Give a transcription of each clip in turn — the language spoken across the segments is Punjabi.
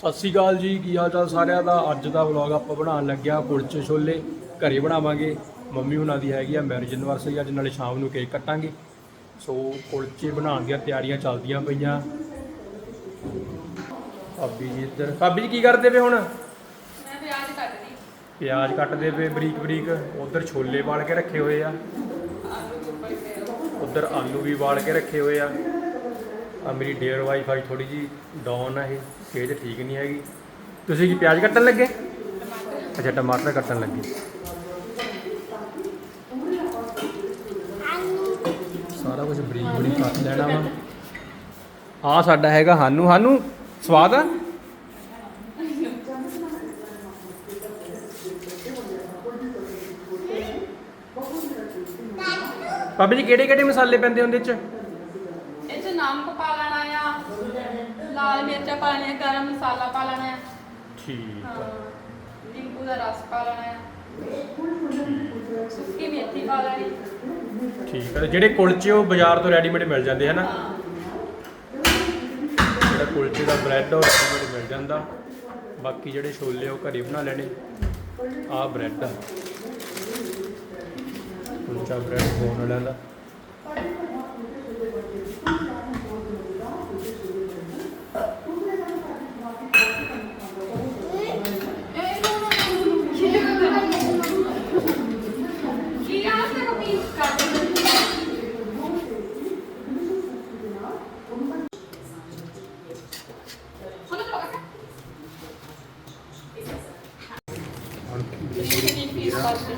ਸਤਿ ਸ਼੍ਰੀ ਅਕਾਲ ਜੀ ਕੀ ਹਾਲ ਚਾਲ ਸਾਰਿਆਂ ਦਾ? ਅੱਜ ਦਾ ਵਲੌਗ ਆਪਾਂ ਬਣਾਉਣ ਲੱਗਿਆ ਕੁਲਚੇ ਛੋਲੇ। ਘਰੇ ਬਣਾਵਾਂਗੇ। ਮੰਮੀ ਹੁਣਾਂ ਦੀ ਹੈਗੀ ਆ ਮੈਰਿਜ ਐਨਵਰਸਰੀ ਅੱਜ ਨਾਲੇ ਸ਼ਾਮ ਨੂੰ ਕੇਕ ਕੱਟਾਂਗੇ। ਸੋ ਕੁਲਚੇ ਬਣਾਉਣ ਦੀਆਂ ਤਿਆਰੀਆਂ ਚੱਲਦੀਆਂ ਪਈਆਂ। ਭਾਬੀ ਜੀ ਇੱਧਰ। ਭਾਬੀ ਜੀ ਕੀ ਕਰਦੇ ਪਏ ਹੁਣ? ਮੈਂ ਵਿਆਜ ਕੱਟਦੀ। ਪਿਆਜ਼ ਕੱਟਦੇ ਪਏ ਬਰੀਕ ਬਰੀਕ। ਉਧਰ ਛੋਲੇ ਵਾਲ ਕੇ ਰੱਖੇ ਹੋਏ ਆ। ਉਧਰ ਆਲੂ ਵੀ ਵਾਲ ਕੇ ਰੱਖੇ ਹੋਏ ਆ। ਆ ਮੇਰੀ ਡੇਅਰ ਵਾਈਫਾਈ ਥੋੜੀ ਜੀ ਡਾਊਨ ਆ ਇਹ। ਸਿਹਤ ਠੀਕ ਨਹੀਂ ਹੈਗੀ। ਤੁਸੀਂ ਕੀ ਪਿਆਜ਼ ਕੱਟਣ ਲੱਗੇ? ਅੱਛਾ, ਟਮਾਟਰ ਕੱਟਣ ਲੱਗੇ। ਸਾਰਾ ਕੁਝ ਬਰੀਕ ਬਰੀਕ ਕੱਟ ਲੈਣਾ ਵਾ। ਆ ਸਾਡਾ ਹੈਗਾ ਹਾਨੂ। ਹਾਨੂ, ਸਵਾਦ ਆ? ਬਾਬਾ ਜੀ ਕਿਹੜੇ ਕਿਹੜੇ ਮਸਾਲੇ ਪੈਂਦੇ ਹੁੰਦੇ ਚ ਇਹ ਚ ਨਮਕ ਪਾ ਲੈਣਾ ਆ ਲਾਲ ਮਿਰਚਾਂ ਪਾ ਲੈਣੀਆਂ ਗਰਮ ਮਸਾਲਾ ਪਾ ਲੈਣਾ ਆ ਠੀਕ ਹਾਂ, ਆ ਨਿੰਬੂ ਦਾ ਰਸ ਪਾ ਲੈਣਾ ਆ ਸੁੱਕੀ ਮੇਥੀ ਪਾ ਲੈਣੀ। ਠੀਕ ਹੈ ਜਿਹੜੇ ਕੁਲਚੇ ਉਹ ਬਾਜ਼ਾਰ ਤੋਂ ਰੈਡੀਮੇਡ ਮਿਲ ਜਾਂਦੇ ਹੈ ਨਾ ਹਾਂ। ਜਿਹੜਾ ਕੁਲਚੇ ਦਾ ਬ੍ਰੈਡ ਉਹ ਰੈਡੀਮੇਡ ਮਿਲ ਜਾਂਦਾ। ਬਾਕੀ ਜਿਹੜੇ ਛੋਲੇ ਉਹ ਘਰੇ ਬਣਾ ਲੈਣੇ। ਆਹ ਬ੍ਰੈਡ ਆ। ਕੁਲਚਾ ਬ੍ਰੈਡ ਹੋਣ ਵਾਲਿਆਂ ਦਾ ਕੀ ਆ ਤੇ ਕੋ ਪੀਸ ਕਰ ਦੇ ਹੁਣ ਲੋਗਾ ਹੁਣ ਇਹ ਪੀਸ ਕਰ ਦੇ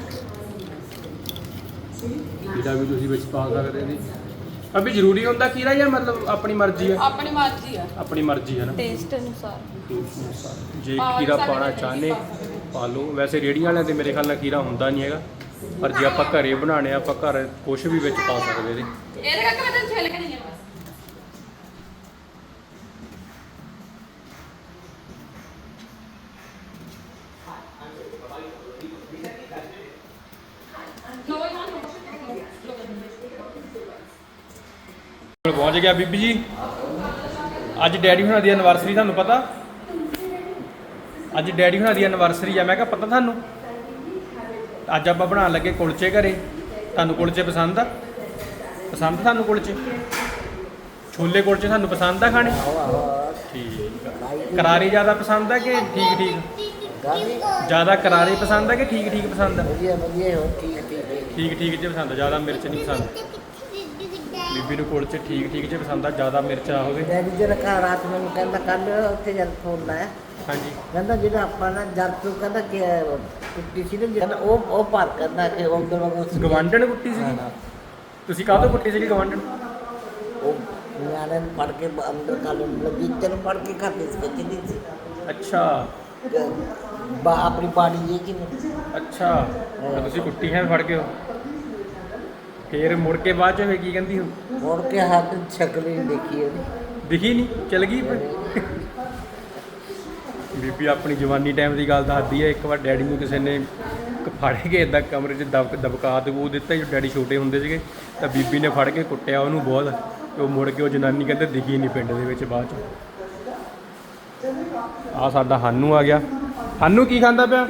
ਇਹਦਾ ਵੀ ਤੁਸੀਂ ਵਿੱਚ ਪਾ ਸਕਦੇ ਜੀ। ਅਭੀ ਜ਼ਰੂਰੀ ਹੁੰਦਾ ਖੀਰਾ ਜਾਂ ਮਤਲਬ ਆਪਣੀ ਮਰਜ਼ੀ ਹੈ ਆਪਣੀ ਮਰਜ਼ੀ ਆ। ਆਪਣੀ ਮਰਜ਼ੀ ਹੈ ਨਾ? ਟੇਸਟ ਅਨੁਸਾਰ। ਜੇ ਪਾ ਖੀਰਾ ਸਕਦੇ ਪਾਣਾ ਨੇ, ਚਾਹਨੇ ਪਾ ਪਾ ਲਓ। ਵੈਸੇ ਰੇੜੀਆਂ ਵਾਲਿਆਂ ਤੇ ਮੇਰੇ ਖਿਆਲ ਨਾਲ ਖੀਰਾ ਹੁੰਦਾ ਨਹੀਂ ਹੈਗਾ। ਪਰ ਜੇ ਆਪਾਂ ਘਰੇ ਬਣਾਣੇ ਆ ਆਪਾਂ ਘਰ ਕੁਝ ਵੀ ਵਿੱਚ ਪਾ ਸਕਦੇ ਇਹਦੇ ਇਹਦੇ ਕਰਕੇ ਮੈਂ ਤੈਨੂੰ ਛਿੱਲ ਕੇ ਨਹੀਂ ਬਸ ਕੋਲ ਪਹੁੰਚ ਗਿਆ ਬੀਬੀ ਜੀ। ਅੱਜ ਡੈਡੀ ਹੁਣਾਂ ਦੀ ਐਨਵਰਸਰੀ ਤੁਹਾਨੂੰ ਪਤਾ। ਅੱਜ ਡੈਡੀ ਹੁਣਾਂ ਦੀ ਐਨਵਰਸਰੀ ਆ। ਮੈਂ ਕਿਹਾ ਪਤਾ ਤੁਹਾਨੂੰ? ਅੱਜ ਆਪਾਂ ਬਣਾਉਣ ਲੱਗੇ ਕੁਲਚੇ ਘਰੇ। ਤੁਹਾਨੂੰ ਕੁਲਚੇ ਪਸੰਦ ਆ? ਪਸੰਦ ਤੁਹਾਨੂੰ ਕੁਲਚੇ? ਛੋਲੇ ਕੁਲਚੇ ਤੁਹਾਨੂੰ ਪਸੰਦ ਆ ਖਾਣੇ? ਠੀਕ ਕਰਾਰੇ ਜ਼ਿਆਦਾ ਪਸੰਦ ਆ ਕਿ ਠੀਕ ਠੀਕ? ਜ਼ਿਆਦਾ ਕਰਾਰੇ ਪਸੰਦ ਆ ਕਿ ਠੀਕ ਠੀਕ ਪਸੰਦ ਆ? ਵਧੀਆ ਵਧੀਆ ਠੀਕ ਠੀਕ। ਠੀਕ। ਠੀਕ ਚ ਪਸੰਦ ਜ਼ਿਆਦਾ ਮਿਰਚ ਨਹੀਂ ਪਸੰਦ। ਬੀਬੀ ਨੂੰ ਕੁਲਚੇ ਠੀਕ ਠੀਕ ਚ ਪਸੰਦ ਆ ਜ਼ਿਆਦਾ ਮਿਰਚ ਨਾ ਹੋਵੇ ਡੈਡੀ ਜਿਹੜਾ ਘਰ ਰਾਤ ਮੈਨੂੰ ਕਹਿੰਦਾ ਕੱਲ ਉੱਥੇ ਜਦ ਫੋਨ ਲਾਇਆ। ਹਾਂਜੀ। ਕਹਿੰਦਾ ਜਿਹੜਾ ਆਪਾਂ ਨਾ ਜਦ ਤੂੰ ਕਹਿੰਦਾ ਕਿ ਕੁੱਟੀ ਸੀ ਨਾ ਜਿਹੜਾ ਉਹ ਉਹ ਪਾਰ ਕਰਦਾ ਕਿ ਉਹ ਅੰਦਰ ਉਹ ਗਵਾਂਢਣ ਕੁੱਟੀ ਸੀਗੀ ਤੁਸੀਂ ਕਾਹਤੋਂ ਕੁੱਟੀ ਸੀਗੀ ਗਵਾਂਢਣ? ਉਹ ਨਿਆਣੇ ਨੂੰ ਪੜ ਕੇ ਅੰਦਰ ਕੱਲ ਲੱਗੀ ਤੈਨੂੰ ਪੜ ਕੇ ਖਾਤੇ ਸੀ ਕਿੰਨੀ ਸੀ। ਅੱਛਾ। ਬਾ ਆਪਣੀ ਬਾਣੀ ਜੇ ਕਿ ਨਹੀਂ? ਅੱਛਾ। ਤੁਸੀਂ ਕੁੱਟੀ ਹੈ ਫੜ ਕੇ। ਫੇਰ ਮੁੜ ਕੇ ਬਾਅਦ ਚ ਕੀ ਕਹਿੰਦੀ ਹੋ? ਮੁੜ ਕੇ ਹੱਥ ਸ਼ਕਲ ਹੀ ਨਹੀਂ ਦੇਖੀ ਉਹਦੀ। ਦਿਖੀ ਨਹੀਂ ਚਲ ਗਈ ਬੀਬੀ ਆਪਣੀ ਜਵਾਨੀ ਟਾਈਮ ਦੀ ਗੱਲ ਦੱਸਦੀ ਹੈ ਇੱਕ ਵਾਰ ਡੈਡੀ ਨੂੰ ਕਿਸੇ ਨੇ ਕ- ਫੜ ਕੇ ਇਦਾਂ ਕਮਰੇ 'ਚ ਦਬ ਦਬਕਾ ਦਬੂ ਦਿੱਤਾ ਜਦੋਂ ਡੈਡੀ ਛੋਟੇ ਹੁੰਦੇ ਸੀਗੇ ਤਾਂ ਬੀਬੀ ਨੇ ਫੜ ਕੇ ਕੁੱਟਿਆ ਉਹਨੂੰ ਬਹੁਤ ਤੇ ਉਹ ਮੁੜ ਕੇ ਉਹ ਜਨਾਨੀ ਕਹਿੰਦੇ ਦਿਖੀ ਨਹੀਂ ਪਿੰਡ ਦੇ ਵਿੱਚ ਬਾਅਦ ਚ। ਆ ਸਾਡਾ ਹਾਨੂ ਆ ਗਿਆ। ਹਾਨੂ ਕੀ ਖਾਂਦਾ ਪਿਆ?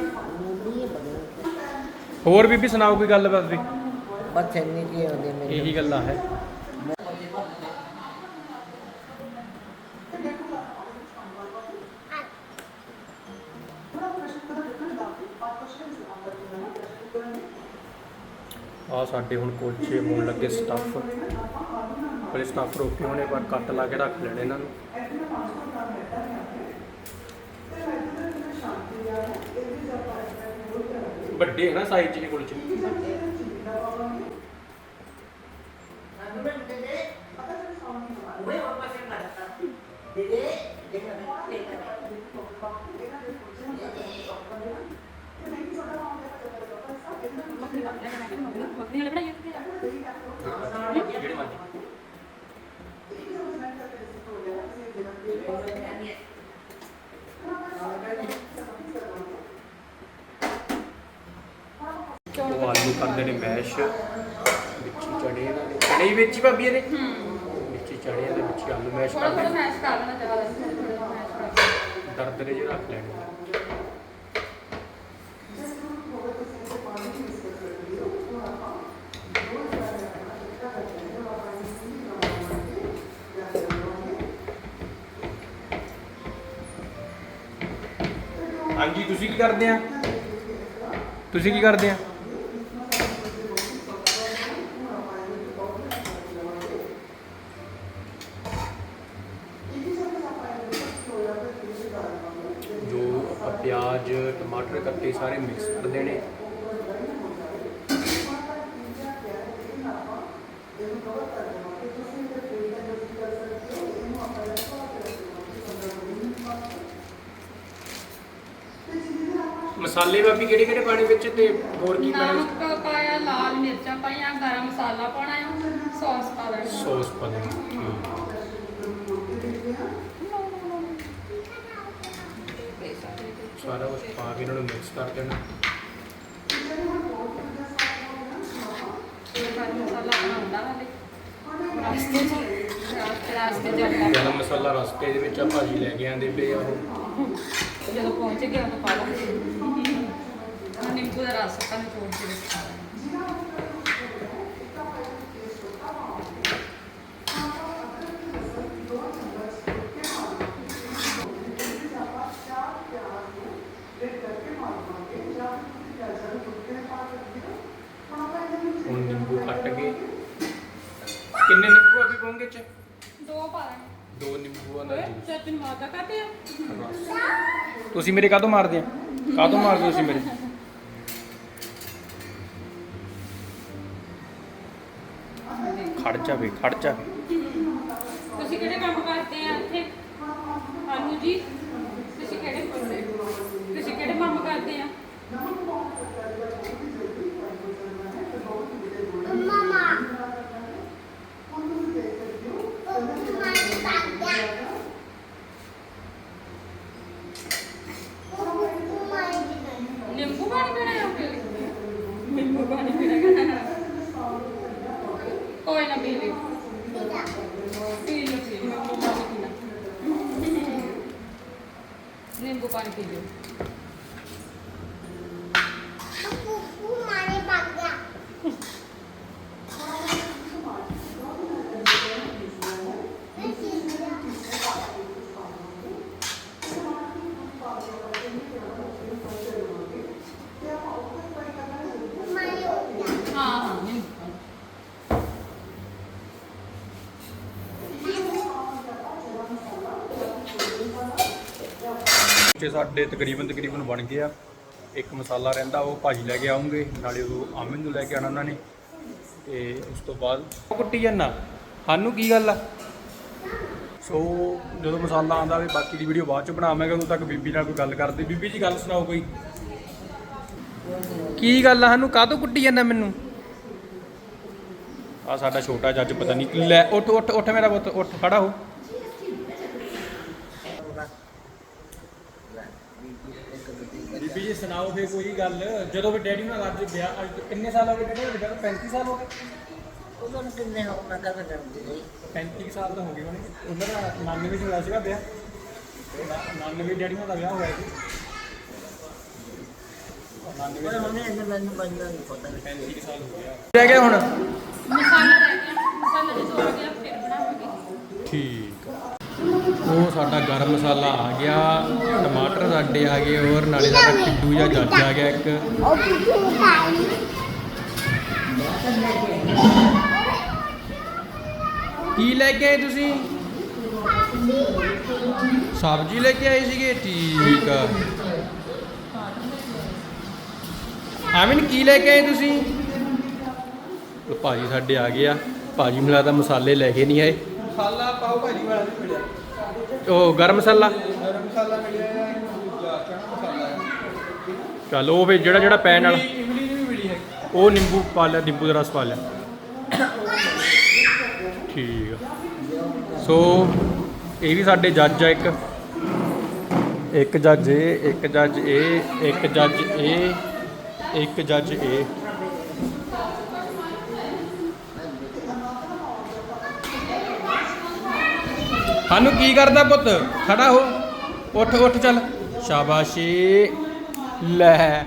ਹੋਰ ਬੀਬੀ ਸੁਣਾਓ ਕੋਈ ਗੱਲ ਬਾਤ ਵੀ ਬਸ ਇੰਨੀ ਕੀ ਹੁੰਦੀ ਮੇਰੀ। ਇਹੀ ਗੱਲਾਂ ਹੈ। ਆ, ਸਾਡੇ ਹੁਣ ਕੋਚੇ ਹੋਣ ਲੱਗੇ ਸਟੱਫ ਪਹਿਲੇ ਸਟੱਫ ਰੋਕੇ ਹੋਣੇ, ਪਰ ਕੱਟ ਲਾ ਕੇ ਰੱਖ ਲੈਣੇ ਇਹਨਾਂ ਨੂੰ। ਵੱਡੇ ਹੈ ਨਾ ਸਾਈਜ਼ ਚ ਇਹ ਕੁਲਚੇ ਮੱਖਣੀ ਵਾਲੇ ਬਣਾਈਏ ਕਿੱਥੇ ਜਾ ਜਿਹੜੇ ਮਰਜ਼ੀ ਉਹ ਆਲੂ ਕਰਦੇ ਨੇ ਮੈਸ਼ ਵਿੱਚ ਹੀ ਚੜੇ ਇਹਨਾਂ ਦੇ ਚੜੇ ਹੀ ਵਿੱਚ ਹੀ ਭਾਬੀ ਇਹਦੇ ਵਿੱਚ ਹੀ ਚੜੇ ਇਹਦੇ ਵਿੱਚ ਹੀ ਆਲੂ ਮੈਸ਼ ਥੋੜਾ ਕਰਦੇ ਥੋੜਾ ਨੇ। ਮੈਸ਼ ਕਰ ਲੈਣਾ ਜ਼ਿਆਦਾ ਨਹੀਂ ਥੋੜਾ ਥੋੜਾ ਮੈਸ਼ ਕਰ ਦਰਦਰੇ ਜਿਹੇ ਰੱਖ ਲੈਣੇ ਹਾਂਜੀ ਤੁਸੀਂ ਕੀ ਕਰਦੇ ਆ? ਤੁਸੀਂ ਕੀ ਕਰਦੇ ਆ ਜੋ ਆਪਾਂ ਪਿਆਜ਼ ਟਮਾਟਰ ਕੱਟੇ ਸਾਰੇ ਮਿਕਸ ਕਰ ਦੇਣੇ ਮਸਾਲੇ ਬਾਬੀ ਕਿਹੜੇ ਕਿਹੜੇ ਪਾਣੇ ਵਿੱਚ ਤੇ ਹੋਰ ਕੀ ਪਾਣਾ ਨਮਕ ਪਾਇਆ ਲਾਲ ਮਿਰਚਾਂ ਪਾਈਆਂ ਗਰਮ ਮਸਾਲਾ ਪਾਉਣਾ ਆ ਸੌਸ ਪਾ ਦੇਣੀ ਸੌਸ ਪਾ ਦੇਣੀ ਸਾਰਾ ਕੁਝ ਪਾ ਕੇ ਇਹਨਾਂ ਨੂੰ ਮਿਕਸ ਕਰ ਦੇਣਾ। ਗਰਮ ਮਸਾਲਾ ਬਣਾਉਂਦਾ ਰਸਤੇ ਦੇ ਵਿੱਚ ਆ ਭਾਜੀ ਲੈ ਕੇ ਆਂਦੇ ਪਏ ਆ ਉਹ। ਜਦੋਂ ਪਹੁੰਚ ਗਿਆ ਤਾਂ ਪਾ ਲਾ ਨਿੰਬੂ ਦਾ ਰਸ ਆਪਾਂ ਨਿਚੋੜ ਕੇ ਵਿੱਚ ਪਾ ਦੇਣਾ ਹੁਣ ਨਿੰਬੂ ਕੱਟ ਕੇ ਕਿੰਨੇ ਨਿੰਬੂ ਆ ਵੀ ਪਾਉਂਗੇ ਚ ਦੋ ਪਾ ਦੇਣੇ ਦੋ ਨਿੰਬੂਆਂ ਦਾ ਓਏ ਜੂਸ ਚਟਨੀ ਮਾਰਦਾ ਕਾਤੇ ਆ ਤੁਸੀਂ ਮੇਰੇ ਕਾਹਤੋਂ ਮਾਰਦੇ ਆ? ਕਾਹਤੋਂ ਮਾਰਦੇ ਹੋ ਤੁਸੀਂ ਮੇਰੇ? ਖੜ ਜਾ ਵੇ ਖੜ ਜਾ। ਤੁਸੀਂ ਕਿਹੜੇ ਕੰਮ ਕਰਦੇ ਆ ਇੱਥੇ? ਹਾਨੂ ਜੀ, ਤੁਸੀਂ ਕਿਹੜੇ ਤੁਸੀਂ ਕਿਹੜੇ ਕੰਮ ਕਰਦੇ ਆ ਨਿੰਬੂ ਪਾਣੀ ਪੀਣਾ ਹੈ ਫਿਰ ਨਿੰਬੂ ਪਾਣੀ ਪੀਣਾ ਕੋਈ ਨਾ ਪੀ ਲਈ ਪੀ ਲਓ ਪੀ ਲਓ ਨਿੰਬੂ ਪਾਣੀ ਪੀਣਾ ਨਿੰਬੂ ਪਾਣੀ ਪੀ ਲਿਓ ਹਾਂ ਹਾਂ ਨਿੰਬੂ ਪਾਣੀ ਤੇ ਸਾਡੇ ਤਕਰੀਬਨ ਤਕਰੀਬਨ ਬਣ ਗਏ ਆ। ਇੱਕ ਮਸਾਲਾ ਰਹਿੰਦਾ, ਉਹ ਭਾਜੀ ਲੈ ਕੇ ਆਉਂਗੇ, ਨਾਲੇ ਉਹ ਆਮਨ ਨੂੰ ਲੈ ਕੇ ਆਣਾ ਉਹਨਾਂ ਨੇ। ਤੇ ਉਸ ਤੋਂ ਬਾਅਦ ਕੁੱਟੀ ਜਾਂਦਾ। ਸਾਨੂੰ ਕੀ ਗੱਲ ਆ? ਸੋ ਜਦੋਂ ਮਸਾਲਾ ਆਂਦਾ ਵੀ ਬਾਕੀ ਦੀ ਵੀਡੀਓ ਬਾਅਦ ਚ ਬਣਾਵਾਂਗੇ, ਉਦੋਂ ਤੱਕ ਬੀਬੀ ਨਾਲ ਕੋਈ ਗੱਲ ਕਰਦੇ। ਬੀਬੀ ਜੀ, ਗੱਲ ਸੁਣਾਓ ਕੋਈ। ਕੀ ਗੱਲ ਆ? ਸਾਨੂੰ ਕਾਹਤੋਂ ਕੁੱਟੀ ਜਾਂਦਾ ਮੈਨੂੰ? ਆ ਸਾਡਾ ਛੋਟਾ ਜੱਜ ਪਤਾ ਨਹੀਂ ਲੈ, ਉੱਠ ਉੱਠ ਉੱਠ ਮੇਰਾ ਪੁੱਤ, ਉੱਠ, ਖੜਾ ਹੋ। ਬੀਬੀ ਜੀ ਸੁਣਾਓ ਫੇ ਕੋਈ ਗੱਲ? ਜਦੋਂ ਵੀ ਡੈਡੀ ਨਾਲ ਅੱਜ ਵਿਆਹ ਅੱਜ ਕਿੰਨੇ ਸਾਲ ਹੋ ਗਏ ਡੈਡੀ ਨਾਲ ਵਿਆਹ? 35 ਸਾਲ ਹੋ ਗਏ? ਉਹਨਾਂ ਨੂੰ ਕਿੰਨੇ ਹੋ ਮੈਂ ਕਦ ਕਰਦੀ ਰਹੀ 35 ਕੁ ਸਾਲ ਤਾਂ ਹੋ ਗਏ ਹੋਣੇ। ਉਹਨਾਂ ਦਾ 99 ਚ ਹੋਇਆ ਸੀਗਾ ਵਿਆਹ। 99 ਡੈਡੀ ਨਾਲ ਦਾ ਵਿਆਹ ਹੋਇਆ ਸੀ। 99 ਪਰ ਉਹਨੇ ਇਹਨੇ ਮੈਨੂੰ ਬੰਦਾ ਨਹੀਂ ਪਤਾ। 35 ਕੁ ਸਾਲ ਹੋ ਗਿਆ। ਰਹਿ ਗਿਆ ਹੁਣ ਮਸਾਲਾ ਰਹਿ ਗਿਆ। ਮਸਾਲਾ ਜੇ ਤੋੜ ਗਿਆ ਫਿਰ ਬਣਾਵਾਂਗੇ ਠੀਕ। ਉਹ ਸਾਡਾ ਗਰਮ ਮਸਾਲਾ ਆ ਗਿਆ, ਟਮਾਟਰ ਸਾਡੇ ਆ ਗਏ ਔਰ ਨਾਲੇ ਸਾਡਾ ਟਿੱਡੂ ਜਾਂ ਜੱਜ ਆ ਗਿਆ ਇੱਕ। ਕੀ ਲੈ ਕੇ ਆਏ ਤੁਸੀਂ? ਸਬਜ਼ੀ ਲੈ ਕੇ ਆਏ ਸੀਗੇ? ਠੀਕ ਆ। ਆਮਿਨ ਕੀ ਲੈ ਕੇ ਆਏ ਤੁਸੀਂ? ਉਹ ਭਾਜੀ ਸਾਡੇ ਆ ਗਏ ਆ। ਭਾਜੀ ਮਿਲਾ ਤਾਂ ਮਸਾਲੇ ਲੈ ਕੇ ਨਹੀਂ ਆਏ। ਮਸਾਲਾ ਪਾਓ ਭਾਜੀ ਵਾਲਾ ਵੀ ਮਿਲਿਆ। ਉਹ ਗਰਮ ਮਸਾਲਾ? ਗਰਮ ਮਸਾਲਾ ਮਿਲਿਆ ਹੈ ਦੂਜਾ ਚਣਾ ਮਸਾਲਾ ਹੈ। ਚੱਲ ਉਹ ਵੀ ਜਿਹੜਾ ਜਿਹੜਾ ਪੈਣ ਵਾਲਾ। ਇਮਲੀ ਇਮਲੀ ਦੀ ਵੀ ਮਿਲੀ ਹੈ। ਉਹ ਨਿੰਬੂ ਪਾ ਲਿਆ ਨਿੰਬੂ ਦਾ ਰਸ ਪਾ ਲਿਆ। ਠੀਕ ਆ। ਸੋ ਇਹ ਵੀ ਸਾਡੇ ਜੱਜ ਆ ਇੱਕ। ਇੱਕ ਜੱਜ ਇਹ ਇੱਕ ਜੱਜ ਇਹ ਇੱਕ ਜੱਜ ਇਹ ਇੱਕ ਜੱਜ ਇਹ ਸਾਨੂੰ ਕੀ ਕਰਦਾ ਪੁੱਤ? ਖੜਾ ਹੋ। ਉੱਠ ਉੱਠ ਚੱਲ। ਸ਼ਾਬਾਸ਼ੀ। ਲੈ।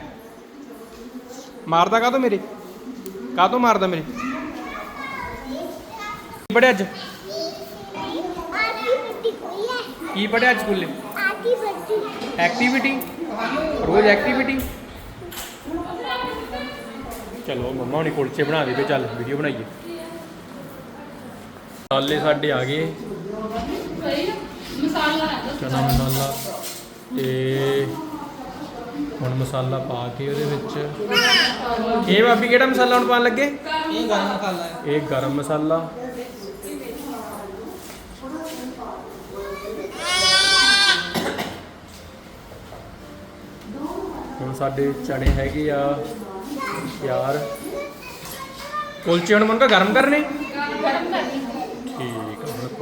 ਮਾਰਦਾ ਕਾਹਤੋਂ ਮੇਰੇ? ਕਾਹਤੋਂ ਮਾਰਦਾ ਮੇਰੇ? ਕੀ ਪੜਿਆ ਅੱਜ? ਕੀ ਪੜਿਆ ਅੱਜ ਸਕੂਲੇ? ਐਕਟੀਵਿਟੀ? ਰੋਜ਼ ਐਕਟੀਵਿਟੀ? ਚਲੋ ਮੰਮਾ ਹੁਣੀ ਕੁਲਚੇ ਬਣਾ ਦੇ ਤੇ ਚੱਲ, ਵੀਡੀਓ ਬਣਾਈਏ। ਮਸਾਲੇ ਸਾਡੇ ਆ ਗਏ। ਮਸਾਲਾ ਚਨਾ ਮਸਾਲਾ ਤੇ ਹੁਣ ਮਸਾਲਾ ਪਾ ਕੇ ਉਹਦੇ ਵਿੱਚ। ਇਹ ਭਾਬੀ ਕਿਹੜਾ ਮਸਾਲਾ ਹੁਣ ਪਾਉਣ ਲੱਗੇ? ਇਹ ਗਰਮ ਮਸਾਲਾ ਹੈ। ਇਹ ਗਰਮ ਮਸਾਲਾ। ਹੁਣ ਸਾਡੇ ਚਣੇ ਹੈਗੇ ਆ ਯਾਰ। ਕੁਲਚੇ ਹੁਣ ਮਨ ਗਰਮ ਕਰਨੇ? ਗਰਮ ਕਰਨੀ।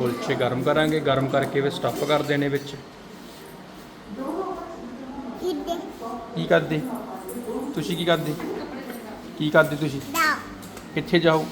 ਕੁਲਚੇ ਗਰਮ ਕਰਾਂਗੇ ਗਰਮ ਕਰਕੇ ਵੀ ਸਟੱਫ ਕਰ ਦੇਣੇ ਵਿੱਚ। ਕੀ ਕਰਦੇ? ਤੁਸੀਂ ਕੀ ਕਰਦੇ? ਕੀ ਕਰਦੇ ਤੁਸੀਂ? ਕਿੱਥੇ ਜਾਓ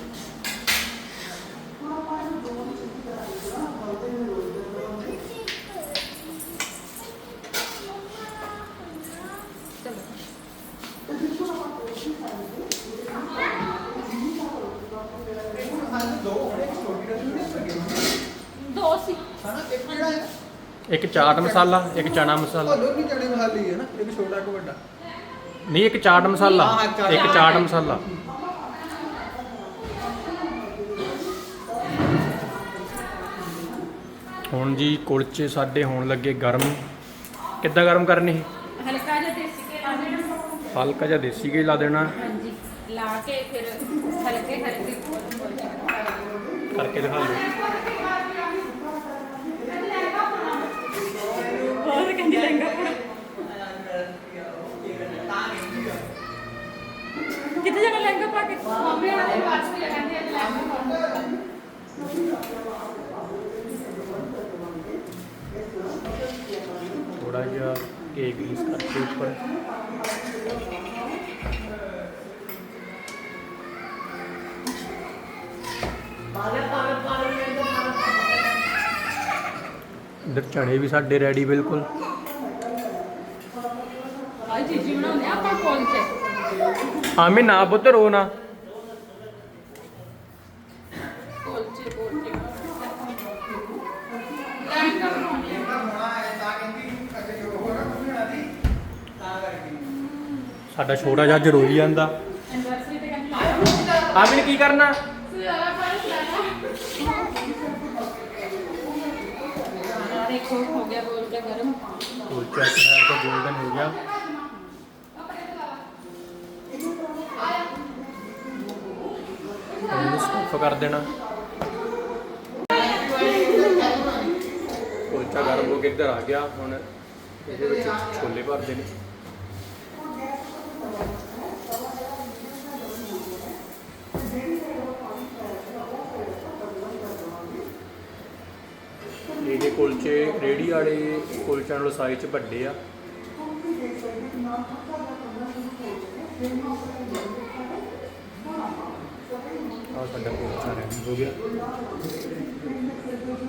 ਦੋ ਸੀ ਹਨਾ ਇੱਕ ਕਿਹੜਾ ਹੈ ਇੱਕ ਚਾਟ ਮਸਾਲਾ ਇੱਕ ਚਨਾ ਉਹ ਮਸਾਲਾ ਦੋਨੀ ਚਣੇ ਮਸਾਲੇ ਹੀ ਹੈ ਨਾ ਇੱਕ ਛੋਟਾ ਇੱਕ ਵੱਡਾ। ਨਹੀਂ ਇੱਕ ਚਾਟ ਮਸਾਲਾ ਹਾਂ, ਹਾਂ, ਚਾਟ। ਇੱਕ ਚਾਟ ਮਸਾਲਾ। ਹੁਣ ਜੀ ਕੁਲਚੇ ਸਾਡੇ ਹੋਣ ਲੱਗੇ ਗਰਮ। ਕਿੱਦਾਂ ਗਰਮ ਕਰਨੇ ਇਹ? ਹਲਕਾ ਜਿਹਾ ਦੇਸੀ ਘੀ ਲਾ ਦੇਣਾ। ਹਲਕਾ ਜਿਹਾ ਦੇਸੀ ਘੀ ਲਾ ਦੇਣਾ। ਹਾਂਜੀ ਲਾ ਕੇ ਫਿਰ ਹਲਕੇ ਹਲਕੇ ਕਰਕੇ ਦਿਖਾ ਲਓ ਬਹੁਤ ਕਹਿੰਦੀ ਲਹਿੰਗਾ ਕਿੱਥੇ ਜਾਣਾ ਲਹਿੰਗਾ ਪਾ ਕੇ ਮੰਮੀ ਉਹਨਾਂ ਦੇ ਪਾਸ ਵੀ ਕਹਿੰਦੇ ਆ ਲਹਿੰਗਾ ਪਾ ਥੋੜਾ ਜਿਹਾ ਕੇਕ ਗਰੀਸ ਕਰਕੇ ਉੱਪਰ ਇੱਧਰ ਚਣੇ ਵੀ ਸਾਡੇ ਰੈਡੀ ਬਿਲਕੁਲ ਆਈ ਚੀਜ਼ੀ ਬਣਾਉਂਦੇ ਆ ਆਪਾਂ ਕੋਲ ਚ ਆਮੇ ਨਾ ਪੁੱਤ ਰੋ ਨਾ। ਤਾਂ ਤਾਂ ਸਾਡਾ ਛੋਟਾ ਜਿਹਾ ਅੱਜ ਰੋਈ ਜਾਂਦਾ। ਤੇ ਆਮੇ ਨੇ ਕੀ ਕਰਨਾ? ਦੇਖੋ ਹੋ ਗਿਆ ਗੋਲ ਜਿਹਾ ਗਰਮ। ਸਾਡਾ ਤਾਂ 골ਡਨ ਹੋ ਗਿਆ। ਹੁਣ ਇਹਨੂੰ ਕਰ ਦੇਣਾ। ਕੁਲਚਾ ਗਰਮ ਹੋ ਕੇ ਇੱਧਰ ਆ ਗਿਆ, ਹੁਣ ਇਹਦੇ ਵਿੱਚ ਛੋਲੇ ਭਰ ਦੇਣੇ ਇਹ ਕੁਲਚੇ ਰੇੜੀ ਵਾਲੇ ਕੁਲਚਿਆਂ ਨਾਲੋਂ ਸਾਈਜ਼ 'ਚ ਵੱਡੇ ਆ। ਆਹ ਸਾਡਾ ਕੁਲਚਾ ਰੈਡੀ ਹੋ ਗਿਆ।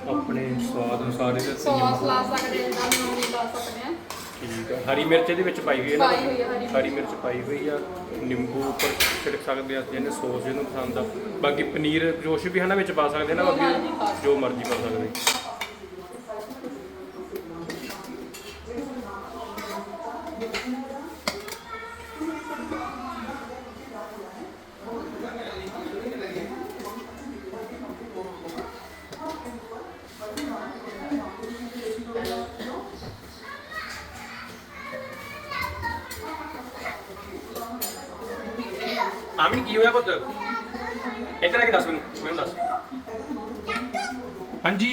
ਆਪਣੇ ਸਵਾਦ ਅਨੁਸਾਰ ਇਹਦੇ ਸੌਸ ਲਾ ਸਕਦੇ ਹਾਂ ਨਾਮ ਨਹੀਂ ਲਾ ਸਕਦੇ ਹਾਂ। ਠੀਕ ਆ। ਹਰੀ ਮਿਰਚ ਇਹਦੇ ਵਿੱਚ ਪਾਈ ਹੋਈ ਹੈ ਨਾ? ਪਾਈ ਹੋਈ ਆ ਹਰੀ ਹਰੀ ਮਿਰਚ ਪਾਈ ਹੋਈ ਆ ਨਿੰਬੂ ਉੱਪਰ ਛਿੜਕ ਸਕਦੇ ਆ ਜਿਹਨੇ ਸੌਸ ਜਿਹਨੂੰ ਪਸੰਦ ਆ। ਬਾਕੀ ਪਨੀਰ ਜੋਸ਼ ਵੀ ਹਨਾ ਵਿੱਚ ਪਾ ਸਕਦੇ ਨਾ ਜੋ ਬਾਕੀ ਮਰਜ਼ੀ ਪਾ ਜੋ ਮਰਜ਼ੀ ਪਾ ਸਕਦੇ ਕੀ ਹੋਇਆ ਪੁੱਤ ਇੱਧਰ ਆ ਕੇ ਦੱਸ ਮੈਨੂੰ ਮੈਨੂੰ ਦੱਸ ਹਾਂਜੀ ਲੈ। ਵੀ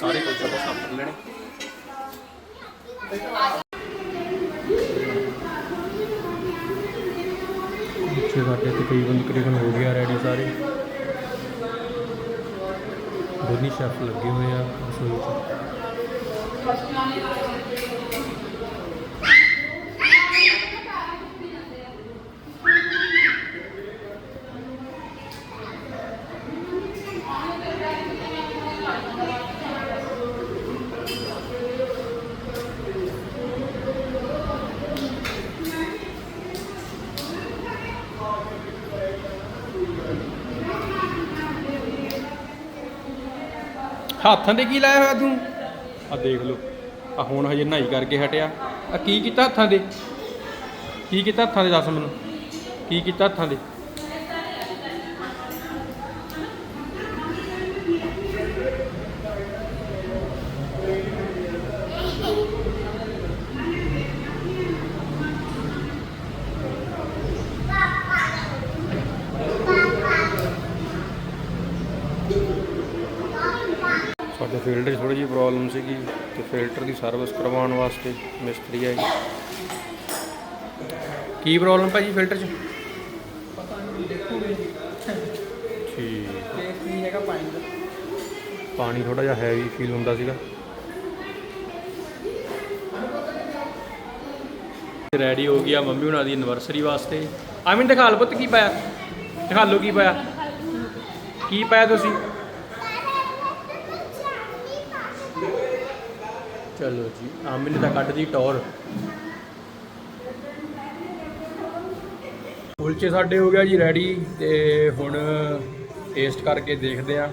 ਸਾਰੇ ਕੁਲਚੇ ਬਸ ਆਪ ਲੈਣੇ। ਕੁਲਚੇ ਸਾਡੇ ਤਕਰੀਬਨ ਤਕਰੀਬਨ ਹੋ ਗਿਆ ਰੈਡੀ ਸਾਰੇ। ਦੋਨੀ ਸ਼ੈਫ ਲੱਗੇ ਹੋਏ ਆ ਰਸੋਈ 'ਚ। ਹੱਥਾਂ ਤੇ ਕੀ ਲਾਇਆ ਹੋਇਆ ਤੂੰ? ਆ ਦੇਖ ਲਓ ਆ ਹੁਣ ਹਜੇ ਨਹਾਈ ਕਰਕੇ ਹਟਿਆ। ਆ ਕੀ ਕੀਤਾ ਹੱਥਾਂ ਦੇ ਕੀ ਕੀਤਾ ਹੱਥਾਂ ਦੇ ਦੱਸ ਮੈਨੂੰ? ਕੀ ਕੀਤਾ ਹੱਥਾਂ ਦੇ ਸਰਵਿਸ ਕਰਵਾਉਣ ਵਾਸਤੇ ਮਿਸਤਰੀ ਆਈ ਕੀ ਪ੍ਰੋਬਲਮ ਭਾਜੀ ਫਿਲਟਰ 'ਚ? ਠੀਕ। ਤੇ ਕੀ ਹੈਗਾ ਪਾਣੀ ਦਾ ਪਾਣੀ ਥੋੜਾ ਜਿਹਾ ਹੈਵੀ ਫੀਲ ਹੁੰਦਾ ਸੀਗਾ। ਰੈਡੀ ਹੋ ਗਿਆ ਮੰਮੀ ਹੁਣਾਂ ਦੀ ਐਨਵਰਸਰੀ ਵਾਸਤੇ। ਆਮਿਨ ਦਿਖਾ ਲਓ ਪੁੱਤ ਕੀ ਪਾਇਆ। ਦਿਖਾ ਲਓ ਕੀ ਪਾਇਆ। ਕੀ ਪਾਇਆ ਤੁਸੀਂ? ਚਲੋ ਜੀ ਆਮਿਨ ਨੇ ਤਾਂ ਕੱਢ ਦੀ ਟੌਰ। ਕੁਲਚੇ ਸਾਡੇ ਹੋ ਗਿਆ ਜੀ ਰੈਡੀ ਤੇ ਹੁਣ ਟੇਸਟ ਕਰਕੇ ਦੇਖਦੇ ਆ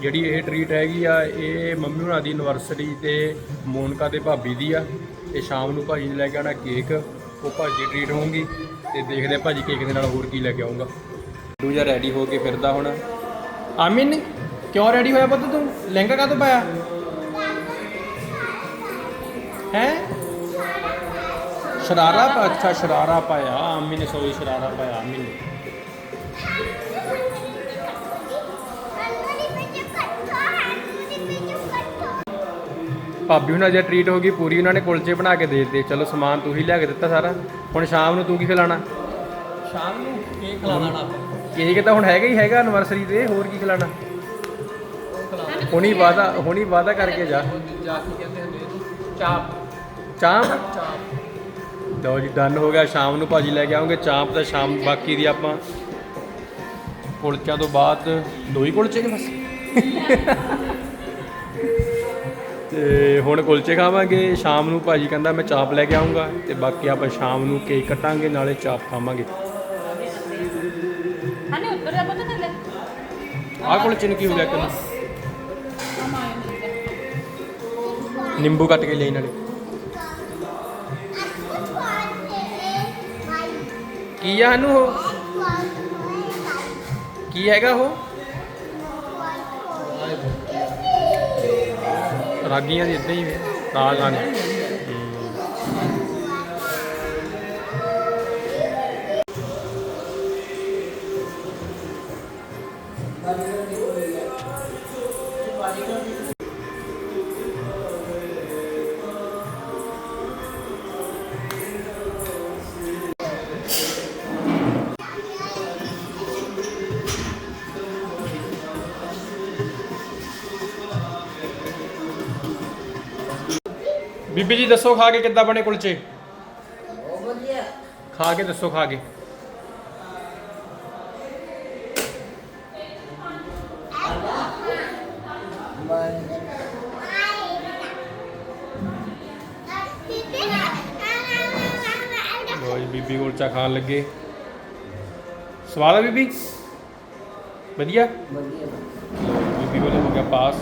ਜਿਹੜੀ ਇਹ ਟਰੀਟ ਹੈਗੀ ਆ, ਇਹ ਮੰਮੀ ਹੁਣਾਂ ਦੀ ਐਨਵਰਸਰੀ ਤੇ ਮੋਨਕਾ ਤੇ ਭਾਬੀ ਦੀ ਆ। ਤੇ ਸ਼ਾਮ ਨੂੰ ਭਾਜੀ ਨੇ ਲੈ ਕੇ ਆਉਣਾ ਕੇਕ ਉਹ ਭਾਜੀ ਦੀ ਟਰੀਟ ਹੋਊਗੀ। ਤੇ ਦੇਖਦੇ ਆ ਭਾਜੀ ਕੇਕ ਦੇ ਨਾਲ ਹੋਰ ਕੀ ਲੈ ਕੇ ਆਉਂਗਾ ਦੂਜਾ ਰੈਡੀ ਹੋ ਕੇ ਫਿਰਦਾ ਹੁਣ। ਆਮਿਨ, ਕਿਉਂ ਰੈਡੀ ਹੋਇਆ ਪੁੱਤ ਤੂੰ? ਲਹਿੰਗਾ ਕਾਹਤੋਂ ਪਾਇਆ? ਹੈ? ਸ਼ਰਾਰਾ ਪਾ ਅੱਛਾ ਸ਼ਰਾਰਾ ਪਾਇਆ ਆਮਿਨ ਨੇ ਸੋਈ ਸ਼ਰਾਰਾ ਪਾਇਆ ਆਮਿਨ। ਨੇ ਭਾਬੀ ਉਹਨਾਂ ਦੀ ਟਰੀਟ ਹੋ ਗਈ ਪੂਰੀ ਉਹਨਾਂ ਨੇ ਕੁਲਚੇ ਬਣਾ ਕੇ ਦੇ ਦਿੱਤੇ। ਚਲੋ ਸਮਾਨ ਤੂੰ ਹੀ ਲਿਆ ਕੇ ਦਿੱਤਾ ਸਾਰਾ। ਹੁਣ ਸ਼ਾਮ ਨੂੰ ਤੂੰ ਕੀ ਖਿਲਾਣਾ ਸ਼ਾਮ ਨੂੰ ਕੇਕ ਖਿਲਾ ਦੇਣਾ ਆਪਾਂ। ਕੇਕ ਤਾਂ ਹੁਣ ਹੈਗਾ ਹੀ ਹੈਗਾ ਐਨਵਰਸਰੀ ਤੇ ਹੋਰ ਕੀ ਖਿਲਾਣਾ ਹੁਣੀ ਵਾਦਾ ਹੁਣੀ ਵਾਦਾ ਕਰਕੇ ਜਾ। ਜਾ ਕੇ ਕਹਿੰਦੇ ਚਾਪ। ਚਾਂਪ? ਚਾਪ। ਲਓ ਜੀ ਡਨ ਹੋ ਗਿਆ ਸ਼ਾਮ ਨੂੰ ਭਾਜੀ ਲੈ ਕੇ ਆਉਂਗੇ ਚਾਂਪ ਦਾ ਸ਼ਾਮ ਬਾਕੀ ਦੀ ਆਪਾਂ ਕੁਲਚਿਆਂ ਤੋਂ ਬਾਅਦ ਦੋ ਹੀ ਕੁਲਚੇ ਨੇ ਬਸ। ਤੇ ਹੁਣ ਕੁਲਚੇ ਖਾਵਾਂਗੇ ਸ਼ਾਮ ਨੂੰ ਭਾਜੀ ਕਹਿੰਦਾ ਮੈਂ ਚਾਪ ਲੈ ਕੇ ਆਉਂਗਾ ਤੇ ਬਾਕੀ ਆਪਾਂ ਸ਼ਾਮ ਨੂੰ ਕੇਕ ਕੱਟਾਂਗੇ ਨਾਲੇ ਚਾਪ ਖਾਵਾਂਗੇ। ਹਾਨੇ ਉੱਤਰ ਜਾ ਪਤਾ ਥੱਲੇ। ਆਹ ਕੁਲਚੇ ਨੂੰ ਕੀ ਹੋ ਗਿਆ ਕਹਿੰਦਾ ਨਿੰਬੂ ਕੱਟ ਕੇ ਲਈ ਨਾਲੇ। ਕੀ ਆ ਨੂੰ ਉਹ? ਕੀ ਹੈਗਾ ਉਹ? ਰਾਗੀਆਂ ਦੀ ਇਦਾਂ ਹੀ ਨੇ ਰਾਗਾਂ ਨੇ ਦੱਸੋ ਖਾ ਕੇ ਕਿੱਦਾਂ ਬਣੇ ਕੁਲਚੇ? ਬਹੁਤ ਵਧੀਆ। ਖਾ ਕੇ ਦੱਸੋ ਖਾ ਕੇ। ਲੋ ਜੀ ਬੀਬੀ ਕੁਲਚਾ ਖਾਣ ਲੱਗੇ। ਸਵਾਦ ਆ ਬੀਬੀ? ਵਧੀਆ? ਵਧੀਆ। ਬੀਬੀ ਵੱਲੋਂ ਹੋ ਗਿਆ ਪਾਸ।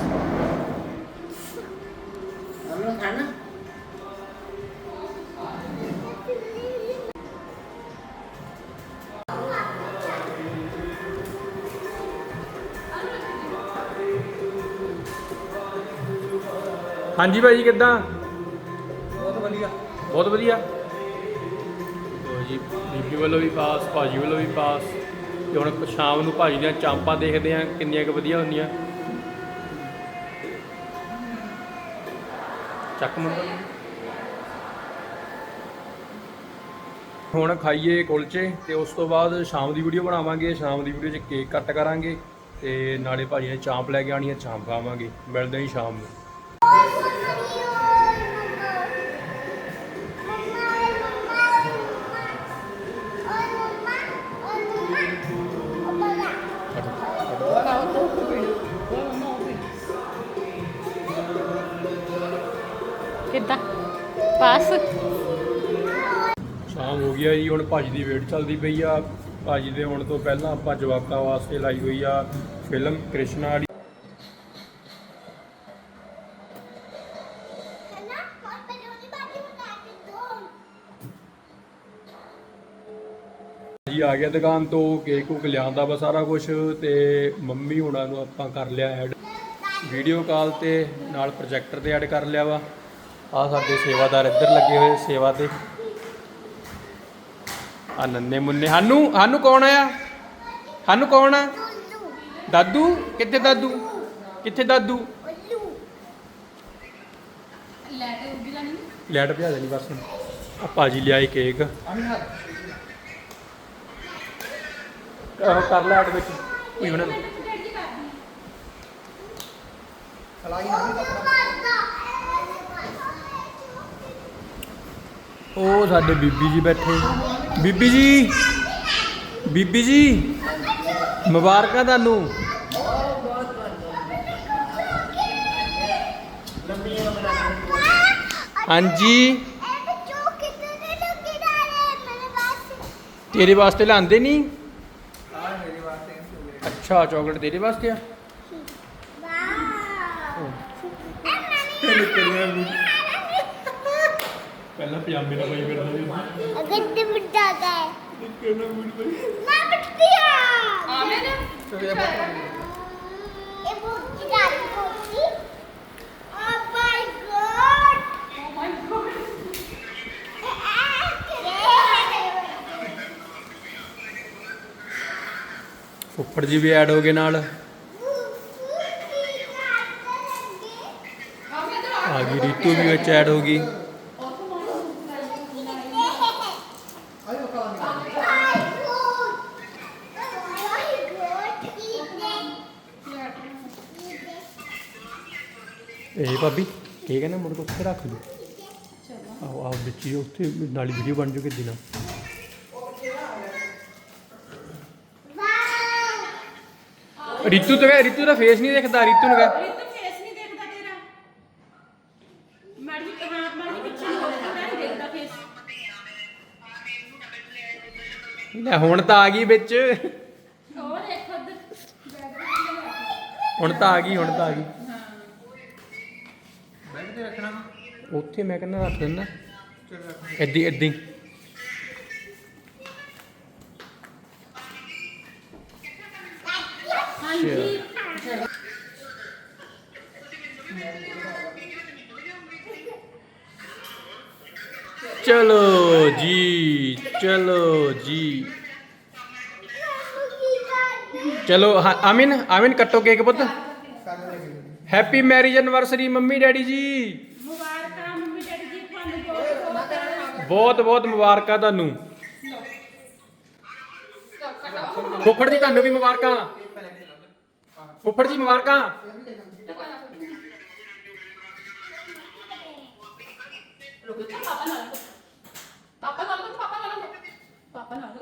ਹਾਂਜੀ ਭਾਈ ਕਿੱਦਾਂ? ਬਹੁਤ ਵਧੀਆ। ਬਹੁਤ ਵਧੀਆ। ਲੋ ਜੀ ਬੀਬੀ ਵੱਲੋਂ ਵੀ ਪਾਸ ਭਾਜੀ ਵੱਲੋਂ ਵੀ ਪਾਸ। ਤੇ ਹੁਣ ਸ਼ਾਮ ਨੂੰ ਭਾਜੀ ਦੀਆਂ ਚਾਂਪਾਂ ਦੇਖਦੇ ਆ ਕਿੰਨੀਆਂ ਕੁ ਵਧੀਆ ਹੁੰਦੀਆਂ। ਚੱਕ ਮੁੰਡਾ। ਹੁਣ ਖਾਈਏ ਕੁਲਚੇ ਤੇ ਉਸ ਤੋਂ ਬਾਅਦ ਸ਼ਾਮ ਦੀ ਵੀਡੀਓ ਬਣਾਵਾਂਗੇ। ਸ਼ਾਮ ਦੀ ਵੀਡੀਓ 'ਚ ਕੇਕ ਕੱਟ ਕਰਾਂਗੇ ਤੇ ਨਾਲੇ ਭਾਜੀ ਨੇ ਚਾਂਪ ਲੈ ਕੇ ਆਣੀ ਹੈ ਚਾਂਪ ਖਾਵਾਂਗੇ। ਮਿਲਦੇ ਹਾਂ ਜੀ ਸ਼ਾਮ ਨੂੰ। ਪਾਸ। ਸ਼ਾਮ ਹੋ ਗਿਆ ਜੀ, ਹੁਣ ਭਾਜੀ ਦੀ ਵੇਟ ਚੱਲਦੀ ਪਈ ਆ। ਭਾਜੀ ਦੇ ਆਉਣ ਤੋਂ ਪਹਿਲਾਂ ਆਪਾਂ ਜਵਾਕਾਂ ਵਾਸਤੇ ਲਾਈ ਹੋਈ ਆ ਫਿਲਮ ਕ੍ਰਿਸ਼ਨਾ ਵਾਲੀ। ਜੀ ਆ ਗਿਆ ਦੁਕਾਨ ਤੋਂ, ਕੇਕ ਕੁਕ ਲਿਆਂਦਾ ਵਾ ਸਾਰਾ ਕੁਝ ਤੇ ਮੰਮੀ ਹੁਣਾਂ ਨੂੰ ਆਪਾਂ ਕਰ ਲਿਆ ਐਡ ਵੀਡੀਓ ਕਾਲ ਤੇ ਨਾਲ ਪ੍ਰੋਜੈਕਟਰ ਤੇ ਐਡ ਕਰ ਲਿਆ ਵਾ। ਆ ਸਾਡੇ ਸੇਵਾਦਾਰ ਇੱਧਰ ਲੱਗੇ ਹੋਏ ਸੇਵਾ ਤੇ ਆ ਨੰਨੇ ਮੁੰਨੇ। ਹਾਨੂੰ ਹਾਨੂੰ ਕੌਣ ਆ? ਹਾਨੂੰ ਕੌਣ ਆ? ਦਾਦੂ? ਕਿੱਥੇ ਦਾਦੂ? ਕਿੱਥੇ ਦਾਦੂ? ਲੈਟ ਭਜਾ ਦੇਣੀ ਬਸ ਆ ਭਾਜੀ ਲਿਆਈ ਕੇਕ। ਕਰ ਲੈ ਐਡ ਵਿੱਚ। ਕੋਈ ਬਣਾ ਸਲਾਈ ਨਾ। ਵੀ ਉਹ ਸਾਡੇ ਬੀਬੀ ਜੀ ਬੈਠੇ। ਬੀਬੀ ਜੀ ਬੀਬੀ ਜੀ ਮੁਬਾਰਕਾਂ ਤੁਹਾਨੂੰ। ਹਾਂਜੀ। ਤੇਰੇ ਵਾਸਤੇ ਲਾਂਦੇ ਨਹੀਂ ਆ ਮੇਰੇ ਵਾਸਤੇ ਚੋਕਲੇਟ ਅੱਛਾ ਚਾਕਲੇਟ ਤੇਰੇ ਵਾਸਤੇ ਆ। ਵਾਓ ਪਹਿਲਾਂ ਪਜਾਮੇ ਦਾ ਪਾਈ ਫਿਰਦਾ ਅਗਰ ਤੇ ਮਿੱਟਾ ਗਏ ਮੈਂ ਬਿੱਟਿਆ ਆਵੇਂ ਨਾ ਇਹ ਬਹੁਤ ਜ਼ਿਆਦਾ ਕੋਸੀ ਓ ਮਾਈ ਗॉड ਓ ਮਾਈ ਗੋਡ। ਫੁੱਫੜ ਜੀ ਵੀ ਐਡ ਹੋ ਗਏ ਨਾਲ। ਆ ਗਈ ਰੀਤੂ ਵੀ ਵਿੱਚ ਐਡ ਹੋ ਗਈ ਆਇਓ ਖਾਵਾਂਗੇ ਭਾਬੀ ਕੀ ਕਹਿੰਦਾ ਮੁੜ ਕੇ ਉੱਥੇ ਰੱਖ ਲਓ ਆਓ ਆਓ ਵਿੱਚ ਹੀ ਉੱਥੇ ਨਾਲੀ ਵੀਡੀਓ ਬਣ ਜੂਗੀ ਦਿਨਾਂ ਰੀਤੂ ਤੇ ਰੀਤੂ ਦਾ ਫੇਸ ਨਹੀਂ ਦਿਖਦਾ ਰੀਤੂ ਨੂੰ ਕਹਿ। ਰਿਤ ਫੇਸ ਨਹੀਂ ਦੇਖਦਾ ਤੇਰਾ। ਮੈਡਮ ਹਾਂ ਮੈਡਮ ਪਿੱਛੇ ਨੂੰ ਹੋ ਮੈਂ ਨਹੀਂ ਦੇਖਦਾ ਫੇਸ ਲੈ ਹੁਣ ਤਾਂ ਆ ਗਈ ਵਿੱਚ। ਉਹ ਦੇਖ ਖੁਦ ਹੁਣ ਤਾਂ ਆ ਗਈ ਹੁਣ ਤਾਂ ਆ ਗਈ। ਉੱਥੇ ਮੈਂ ਕਹਿੰਦਾ ਰੱਖ ਦਿੰਦਾ ਏਦਾਂ ਹੀ ਹਾਂਜੀ ਚਲੋ ਜੀ ਚਲੋ ਜੀ। ਚਲੋ ਹਾਂ, ਆਮਿਨ ਆਮਿਨ ਕੱਟੋ ਕੇਕ ਪੁੱਤ। Happy marriage anniversary mummy daddy ji. ਬਹੁਤ ਬਹੁਤ ਮੁਬਾਰਕਾਂ ਤੁਹਾਨੂੰ। ਫੁੱਫੜ ਜੀ, ਤੁਹਾਨੂੰ ਵੀ ਮੁਬਾਰਕਾਂ। ਫੁੱਫੜ ਜੀ, ਮੁਬਾਰਕਾਂ। ਪਾਪਾ ਨਾਲ ਪਾਪਾ ਨਾਲ ਪਾਪਾ ਨਾਲ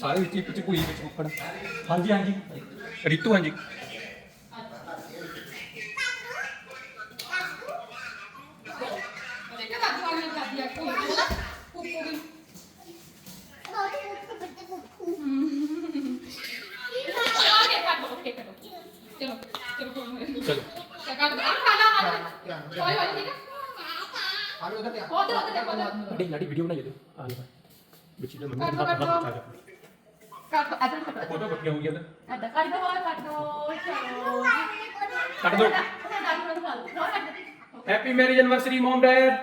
ਸਾਰੇ ਵਿੱਚ ਵਿੱਚ ਕੋਈ ਵਿੱਚ ਫੁੱਫੜ ਹਾਂਜੀ ਹਾਂਜੀ। ਰੀਤੂ ਹਾਂਜੀ ਦੇਖਿਆ ਦਾਦੂ ਆ ਗਈ ਦਾਦੀ ਆ ਗਈ ਪੁੱਪੂ ਗਈ ਆ ਕੇ ਕੱਟ ਲਓ ਕੇ ਕੱਟੋ ਚਲੋ ਚਲੋ ਕੋਈ ਚਲੋ ਕੱਟ ਦੋ ਆ ਖਾਣਾ ਆ ਕੋਈ ਹੋਈ ਠੀਕ ਹੈ ਆਲੂ ਉਧਰ ਤੇ ਉਹ ਤੇ ਉਹ ਤੇ ਦੇਖੋ ਉਹਦੇ। ਲੜੀ ਲੜੀ ਵੀਡੀਓ ਬਣਾਈ ਦੇ ਆ ਲੈ ਵਿੱਚ ਇਹਦੇ ਮੰਮੀ ਕੱਟ ਦੇ ਦੋ, ਹੱਥ ਕੱਟ ਹੱਥ ਦੋ। ਆ ਕੱਟ ਦੋ ਅਦਰ ਕੱਟ ਦੋ ਫੋਟੋ ਬੱਕੀਆਂ ਹੋ ਗਈਆਂ ਤਾਂ ਅਦਰ ਕੱਟ ਦੋ ਕੱਟ ਚਲੋ ਕੱਟ happy marriage anniversary mum dad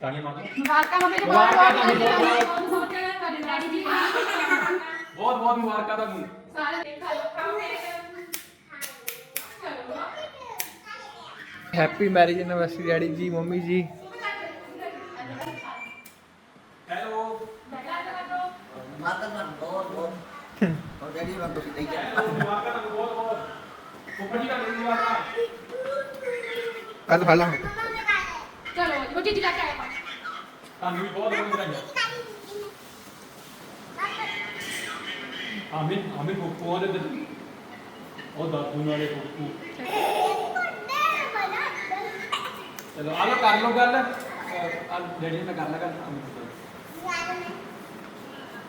ਤਾਲੀਆਂ ਮਾਰੋ ਮੁਬਾਰਕਾਂ ਮੰਮੀ ਨੂੰ ਬਹੁਤ ਬਹੁਤ ਬਹੁਤ ਬਹੁਤ ਮੁਬਾਰਕਾਂ ਤੁਹਾਨੂੰ। Happy marriage anniversary daddy ji mummy ji hello ਮਾਤਾ ਨੂੰ ਬਹੁਤ ਬਹੁਤ ਉਹ ਜਿਹੜੀ ਮੈਂ ਤੁਸੀਂ ਨਹੀਂ ਜਾਣਦਾ ਮੁਬਾਰਕਾਂ ਤੁਹਾਨੂੰ ਬਹੁਤ ਬਹੁਤ ਫੁੱਫੜ ਜੀ ਤੁਹਾਨੂੰ ਵੀ ਮੁਬਾਰਕਾਂ ਕੱਲ ਫੜ ਲਾ ਚਲੋ ਉਹ ਜੀ ਲਾ ਕੇ ਆਇਆ ਤੁਹਾਨੂੰ ਵੀ ਬਹੁਤ ਬਹੁਤ ਵਧਾਈਆਂ ਆਮਿਨ ਆਮਿਨ ਫੁੱਫੂ ਉਹਦੇ ਤੇ ਉਹ ਦਾਦੂ ਨਾਲੇ ਫੁੱਫੂ ਚਲੋ ਆ ਲੋ ਕਰ ਲੋ ਗੱਲ ਆ ਡੈਡੀ ਨਾਲ ਕਰ ਲਾ ਗੱਲ ਆਮਿਨ ਨਾਲ।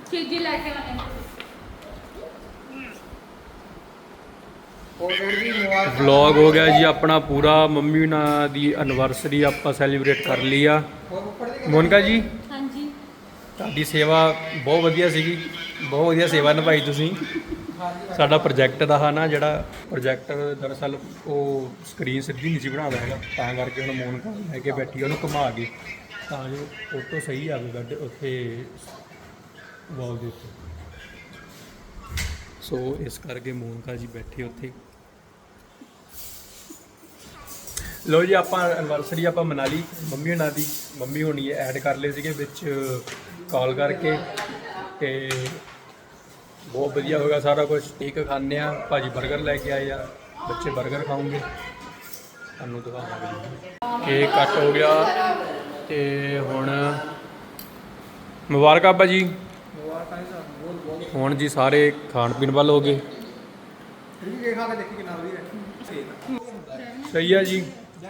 ਚੀਜ਼ੀ ਲੈ ਕੇ ਆਏ ਆਲਰੇਡੀ ਮੁਬਾਰਕ ਵਲੌਗ ਹੋ ਗਿਆ ਜੀ ਆਪਣਾ ਪੂਰਾ ਮੰਮੀ ਨਾਲ ਦੀ ਐਨਵਰਸਰੀ ਆਪਾਂ ਸੈਲੀਬ੍ਰੇਟ ਕਰ ਲਈ ਆ। ਮੋਨਕਾ ਜੀ ਹਾਂਜੀ। ਤੁਹਾਡੀ ਸੇਵਾ ਬਹੁਤ ਵਧੀਆ ਸੀਗੀ। ਬਹੁਤ ਵਧੀਆ ਸੇਵਾ ਨਿਭਾਈ ਤੁਸੀਂ। ਸਾਡਾ ਪ੍ਰੋਜੈਕਟ ਦਾ ਹੈ ਨਾ ਜਿਹੜਾ ਪ੍ਰੋਜੈਕਟ ਦਰਅਸਲ ਉਹ ਸਕਰੀਨ ਸਿੱਧੀ ਨਹੀਂ ਸੀ ਬਣਾਉਂਦਾ ਹੈਗਾ ਤਾਂ ਕਰਕੇ ਹੁਣ ਮੋਨਕਾ ਲੈ ਕੇ ਬੈਠੀ ਉਹਨੂੰ ਘੁਮਾ ਕੇ। ਤਾਂ ਜੋ ਫੋਟੋ ਸਹੀ ਆਵੇ ਬੈਡ ਉੱਥੇ ਵਾਲ ਦੇ ਉੱਤੇ। ਸੋ ਇਸ ਕਰਕੇ ਮੋਨਕਾ ਜੀ ਬੈਠੇ ਉੱਥੇ। ਲੋ ਜੀ ਆਪਾਂ ਐਨਵਰਸਰੀ ਆਪਾਂ ਮਨਾ ਲਈ। ਮੰਮੀ ਹੋਣਾ ਦੀ ਮੰਮੀ ਹੋਣੀ ਐਡ ਕਰ ਲਏ ਸੀਗੇ ਵਿੱਚ ਕਾਲ ਕਰਕੇ ਤੇ ਬਹੁਤ ਵਧੀਆ ਹੋਗਾ ਸਾਰਾ ਕੁਝ ਠੀਕ ਖਾਂਦੇ ਆ ਭਾਜੀ 버ਗਰ ਲੈ ਕੇ ਆਏ ਆ। ਬੱਚੇ 버ਗਰ ਖਾਣਗੇ ਤੁਹਾਨੂੰ ਦਿਖਾਵਾਂਗੇ। ਕੇਕ ਕੱਟ ਹੋ ਗਿਆ ਤੇ ਹੁਣ ਮੁਬਾਰਕਾਂ ਭਾਜੀ ਮੁਬਾਰਕਾਂ ਜੀ। ਹੁਣ ਜੀ ਸਾਰੇ ਖਾਣ ਪੀਣ ਵੱਲ ਹੋ ਗਏ। ਸਹੀ ਹੈ ਜੀ।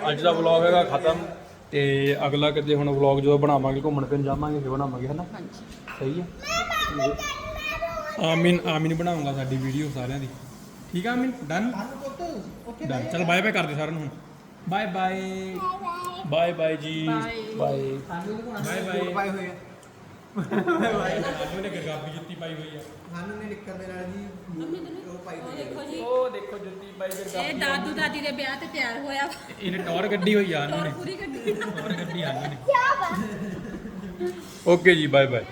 ਅੱਜ ਦਾ ਵਲੌਗ ਹੈਗਾ ਖਤਮ ਤੇ ਅਗਲਾ ਕਿਤੇ ਹੁਣ ਵਲੌਗ ਜਦੋਂ ਬਣਾਵਾਂਗੇ ਘੁੰਮਣ ਫਿਰਨ ਜਾਵਾਂਗੇ ਫਿਰ ਬਣਾਵਾਂਗੇ ਹਨਾ? ਸਹੀ ਹੈ? ਆਮਿਨ ਆਮਿਨ ਬਣਾਉਂਗਾ ਸਾਡੀ ਵੀਡੀਓ ਸਾਰਿਆਂ ਦੀ। ਠੀਕ ਆ ਆਮਿਨ? ਡਨ ਡਨ ਚਲ ਬਾਏ ਬਾਏ ਕਰਦੇ ਸਾਰਿਆਂ ਨੂੰ ਹੁਣ। Bye bye bye bye ji. Bye bye bye ਪਾਏ ਹੋਏ ਆ ਆਲੂ ਨੇ ਗਰਗਾਬੀ ਜੁੱਤੀ ਪਾਈ ਹੋਈ ਆ। ਸਾਨੂੰ ਨੇ ਨਿੱਕਰ ਦੇ ਨਾਲ ਜੀ। ਪਾਈ ਹੋਈ ਆ ਦੇਖੋ ਜੀ। ਉਹ ਦੇਖੋ ਜੁੱਤੀ ਪਾਈ ਇਹ ਗਰਗਾਬੀ ਦਾਦੂ ਦਾਦੀ ਦੇ ਵਿਆਹ ਤੇ ਤਿਆਰ ਹੋਇਆ। ਇਹਨੇ ਟੌਰ ਗੱਡੀ ਹੋਈ ਆ ਆਲੂ ਟੋਰ ਨੇ ਪੂਰੀ ਗੱਡੀ ਟੌਰ ਗੱਡੀ ਆਲੂ ਨੇ ਓਕੇ ਜੀ ਬਾਏ ਬਾਏ